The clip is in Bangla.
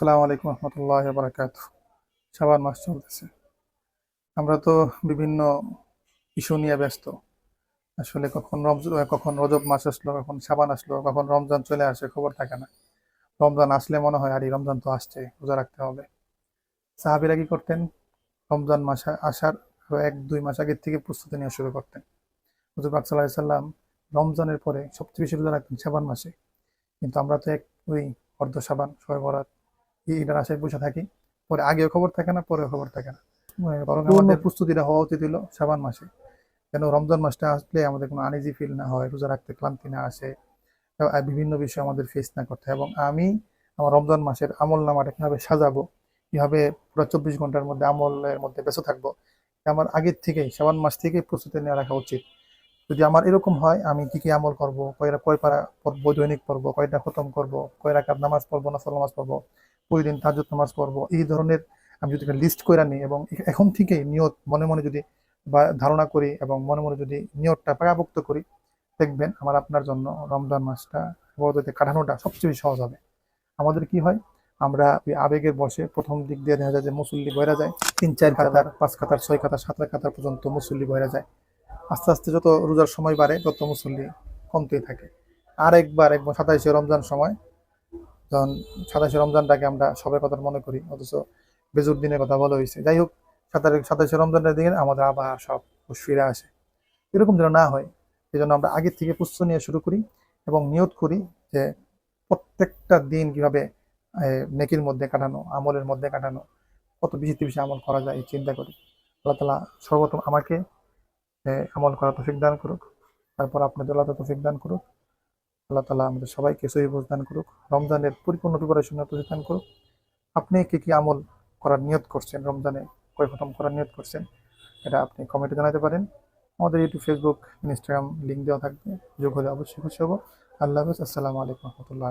আসসালামু আলাইকুম রহমতুল্লাহ বারাকাত শাবান মাস চলতেছে। আমরা তো বিভিন্ন ইস্যু নিয়ে ব্যস্ত। আসলে কখন রমজান কখন রজব মাস আসলো, কখন সাবান আসলো, কখন রমজান চলে আসে খবর থাকে না। রমজান আসলে মনে হয়, আর এই রমজান তো আসছে, রোজা রাখতে হবে। সাহাবিরা কি করতেন? রমজান মাস আসার এক, দুই মাস আগের থেকে প্রস্তুতি নেওয়া শুরু করতেন। হুজুর পাক সাল্লাম রমজানের পরে সবচেয়ে বেশি রোজা রাখতেন সাবান মাসে। কিন্তু আমরা তো এক ওই অর্ধ সাবান ছয় বরাত এটার আশায় বসে থাকি। পরে আগেও খবর থাকে না পরেও খবর থাকে না। বরং আমাদের প্রস্তুতিটা হওয়া উচিত হলো সাবান মাসে। যেন রমজান মাসটা আসলে আমাদের কোনো আনিজি ফিল না হয় রোজা রাখতে ক্লান্তি না আসে। বিভিন্ন বিষয় আমাদের ফেস না করতে এবং আমি আমার রমজান মাসের আমল নামাটা কীভাবে সাজাবো কীভাবে পুরো চব্বিশ ঘণ্টার মধ্যে আমলের মধ্যে ব্যস্ত থাকব আমার আগের থেকেই সাবান মাস থেকেই প্রস্তুতি নেওয়া রাখা উচিত। যদি আমার এরকম হয় আমি কি কি আমল করব কয়রা কয় পারা পড়ব দৈনিক পড়ব কয়টা খতম করব কয় রাকাত নামাজ পড়ব নফল নামাজ পড়ব প্রতিদিন তাজুদ নামাজ পড়ব। এই ধরনের আমি যদি লিস্ট করে নিই এবং এখন থেকেই নিয়ত মনে মনে যদি বা ধারণা করি এবং মনে মনে যদি নিয়তটা পাকাভুক্ত করি দেখবেন আমার আপনার জন্য রমজান মাসটা বড়তে কাটানোটা সবচেয়ে বেশি সহজ হবে। আমাদের কি হয়? আমরা ওই আবেগের বসে প্রথম দিক দিয়ে দেখা যায় যে মুসল্লি বইরা যায় তিন চার কাতার পাঁচ কাতার ছয় কাতার সাত কাতার পর্যন্ত মুসল্লি বইরা যায়। আস্তে আস্তে যত রোজার সময় বাড়ে তত মুসল্লি কমতেই থাকে। আর একবার একবার সাতাইশে রমজান সময় যখন সাতাশে রমজানটাকে আমরা সবাই কথা মনে করি, অথচ বেজুর দিনের কথা বলা হয়েছে। যাই হোক সাতাশ সাতাশে রমজানটার দিকে আমাদের আবার সব ফিরে আসে। এরকম যেন না হয় এই জন্য আমরা আগের থেকে প্রস্তুতি নিয়ে শুরু করি এবং নিয়ত করি যে প্রত্যেকটা দিন কীভাবে নেকির মধ্যে কাটানো, আমলের মধ্যে কাটানো, কত বেশি বেশি আমল করা যায় এই চিন্তা করি। আল্লাহ তালা সর্বপ্রথম আমাকে আমল করা তৌফিক দান করুক, তারপর আপনাদের আল্লাহ তৌফিক দান করুক। আল্লাহ তালা আমাদের সবাইকে সহি দান করুক, রমজানের পরিপূর্ণ প্রিপারেশনের তৌফিক দান করুক। আপনি কি কি আমল করার নিয়ত করছেন, রমজানে কয় খতম করার নিয়ত করছেন, এটা আপনি কমেন্টে জানাতে পারেন। আমাদের ইউটিউব ফেসবুক ইনস্টাগ্রাম লিঙ্ক দেওয়া থাকবে, যোগ হলে অবশ্যই খুশি হব। আল্লাহ হাফিজ, আসসালামু আলাইকুম রহমতুল্লাহ